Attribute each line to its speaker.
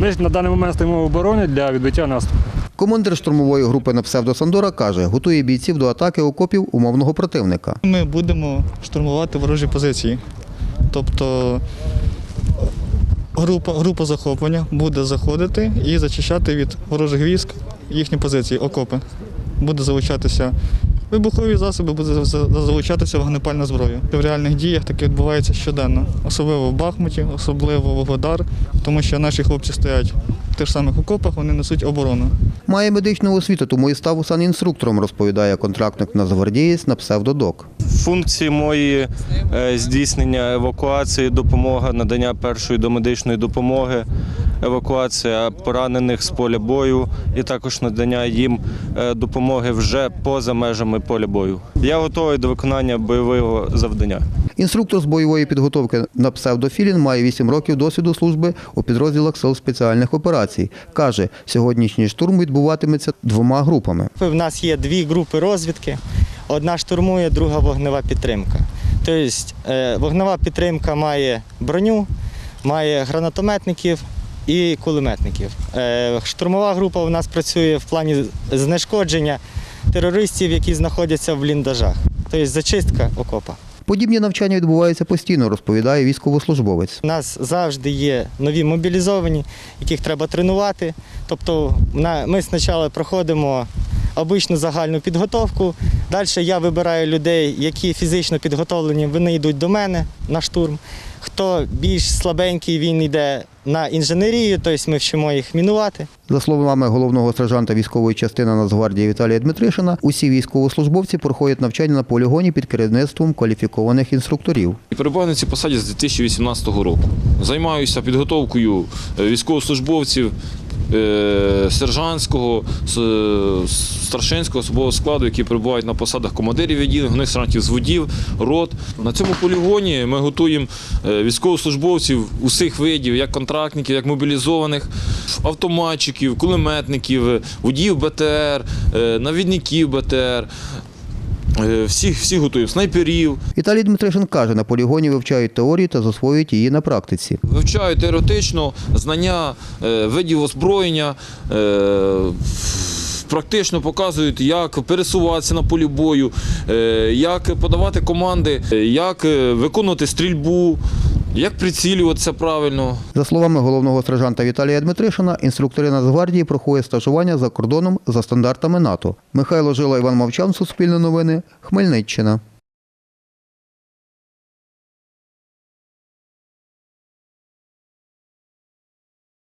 Speaker 1: Ми на даний момент стоїмо в обороні для відбиття наступу.
Speaker 2: Командир штурмової групи на псевдо Сандора каже, готує бійців до атаки окопів умовного противника.
Speaker 3: Ми будемо штурмувати ворожі позиції. Тобто група, група захоплення буде заходити і зачищати від ворожих військ їхні позиції, окопи. Буде залучатися вибухові засоби, буде за- за- залучатися вогнепальна зброя. В реальних діях таке відбувається щоденно, особливо в Бахмуті, особливо в Вугледар, тому що наші хлопці стоять в тих самих окопах, вони несуть оборону.
Speaker 2: Має медичну освіту, тому і став санінструктором, розповідає контрактник нацгвардієць на псевдодок.
Speaker 4: Функції мої е, здійснення евакуації, допомога, надання першої домедичної допомоги, евакуація поранених з поля бою і також надання їм е, допомоги вже поза межами поля бою. Я готовий до виконання бойового завдання.
Speaker 2: Інструктор з бойової підготовки на псевдофілін має 8 років досвіду служби у підрозділах сил спеціальних операцій. Каже, сьогоднішній штурм відбуватиметься двома групами.
Speaker 5: В нас є дві групи розвідки. Одна штурмує, друга вогнева підтримка. Тобто е, вогнева підтримка має броню, має гранатометників і кулеметників. Е, Штурмова група у нас працює в плані знешкодження терористів, які знаходяться в бліндажах. Тобто зачистка окопа.
Speaker 2: Подібні навчання відбуваються постійно, розповідає військовослужбовець.
Speaker 5: У нас завжди є нові мобілізовані, яких треба тренувати. Тобто ми спочатку проходимо обичну загальну підготовку. Далі я вибираю людей, які фізично підготовлені, вони йдуть до мене на штурм. Хто більш слабенький, він йде на інженерію, тобто ми вчимо їх мінувати.
Speaker 2: За словами головного сержанта військової частини Нацгвардії Віталія Дмитришина, усі військовослужбовці проходять навчання на полігоні під керівництвом кваліфікованих інструкторів.
Speaker 6: Перебуваю на цій посаді з 2018 року. Займаюся підготовкою е, військовослужбовців сержантського, е, старшинського особового складу, які перебувають на посадах командирів відділень, головних сержантів зводів, рот. На цьому полігоні ми готуємо е, військовослужбовців усіх видів, як контрактників, як мобілізованих, автоматчиків, кулеметників, е, водіїв БТР, е, навідників БТР. Е, Всіх, всіх готують снайперів,
Speaker 2: Віталій Дмитришин каже, на полігоні вивчають теорію та засвоюють її на практиці.
Speaker 6: Вивчають теоретично знання е, видів озброєння, е, практично показують, як пересуватися на полі бою, як подавати команди, як виконувати стрільбу, як прицілюватися правильно.
Speaker 2: За словами головного сержанта Віталія Дмитришина, інструктори Нацгвардії проходять стажування за кордоном за стандартами НАТО. Михайло Жила, Іван Мовчан, Суспільне новини, Хмельниччина.